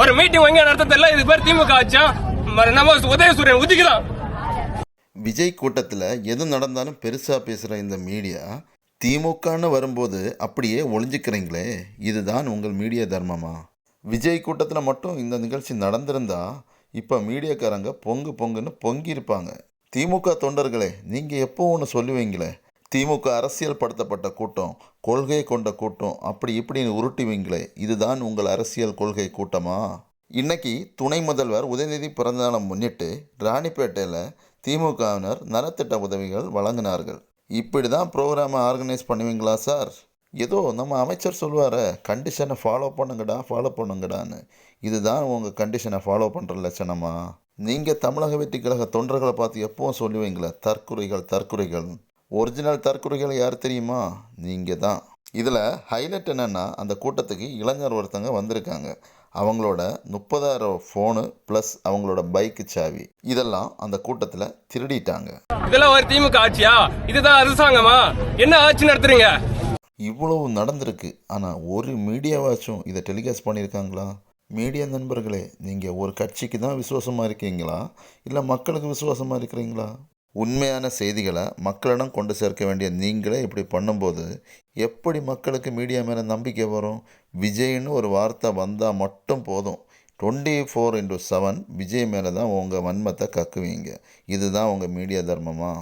ஒரு மீட்டிங் எங்க நடத்தல இது பேர் திமுக ஆச்சா? நம்ம உதயசூரியன் உதிக்குதான் விஜய் கூட்டத்தில் எது நடந்தாலும் பெருசாக பேசுகிற இந்த மீடியா திமுகன்னு வரும்போது அப்படியே ஒளிஞ்சிக்கிறீங்களே. இதுதான் உங்கள் மீடியா தர்மமா? விஜய் கூட்டத்தில் மட்டும் இந்த நிகழ்ச்சி நடந்திருந்தா இப்போ மீடியாக்காரங்க பொங்கு பொங்குன்னு பொங்கியிருப்பாங்க. திமுக தொண்டர்களே நீங்கள் எப்போ ஒன்று சொல்லுவீங்களே? திமுக அரசியல் படுத்தப்பட்ட கூட்டம் கொள்கை கொண்ட கூட்டம் அப்படி இப்படின்னு உருட்டுவீங்களே இதுதான் உங்கள் அரசியல் கொள்கை கூட்டமா? இன்னைக்கு துணை முதல்வர் உதயநிதி பிறந்தநாளை முன்னிட்டு ராணிப்பேட்டையில் திமுகவினர் நலத்திட்ட உதவிகள் வழங்கினார்கள். இப்படி தான் ப்ரோக்ராமை ஆர்கனைஸ் பண்ணுவீங்களா சார்? ஏதோ நம்ம அமைச்சர் சொல்லுவார கண்டிஷனை ஃபாலோ பண்ணுங்கடா ஃபாலோ பண்ணுங்கடான்னு. இதுதான் உங்கள் கண்டிஷனை ஃபாலோ பண்ணுற லட்சணமா? நீங்கள் தமிழக வெற்றி கழக தொண்டர்களை பார்த்து எப்பவும் சொல்லுவீங்களே தற்குறைகள் தற்குறைகள்னு ஒரிஜினல் தற்குறிகள் யார் தெரியுமா? நீங்கள் தான். இதில் ஹைலைட் என்னென்னா அந்த கூட்டத்துக்கு இளைஞர் ஒருத்தங்க வந்திருக்காங்க. அவங்களோட முப்பதாயிரம் ஃபோனு ப்ளஸ் அவங்களோட பைக்கு சாவி. இதெல்லாம் அந்த கூட்டத்தில் திருடிட்டாங்க. இதெல்லாம் ஒரு திமுக ஆட்சியா? இதுதான் அரசாங்கமா? என்ன ஆட்சி நடத்துறீங்க? இவ்வளவு நடந்திருக்கு. ஆனால் ஒரு மீடியாவாச்சும் இதை டெலிகாஸ்ட் பண்ணியிருக்காங்களா மீடியா நண்பர்களே நீங்கள் ஒரு கட்சிக்கு தான் விசுவாசமாக இருக்கீங்களா? இல்லை மக்களுக்கு விசுவாசமாக இருக்கிறீங்களா? உண்மையான செய்திகளை மக்களிடம் கொண்டு சேர்க்க வேண்டிய நீங்களே இப்படி பண்ணும்போது எப்படி மக்களுக்கு மீடியா மேலே நம்பிக்கை வரும்? விஜய்னு ஒரு வார்த்தை வந்தால் மட்டும் போதும். Twenty four into seven Vijay மேலே தான் உங்கள் வன்மத்தை கக்குவீங்க. இதுதான் உங்கள் மீடியா தர்மமா?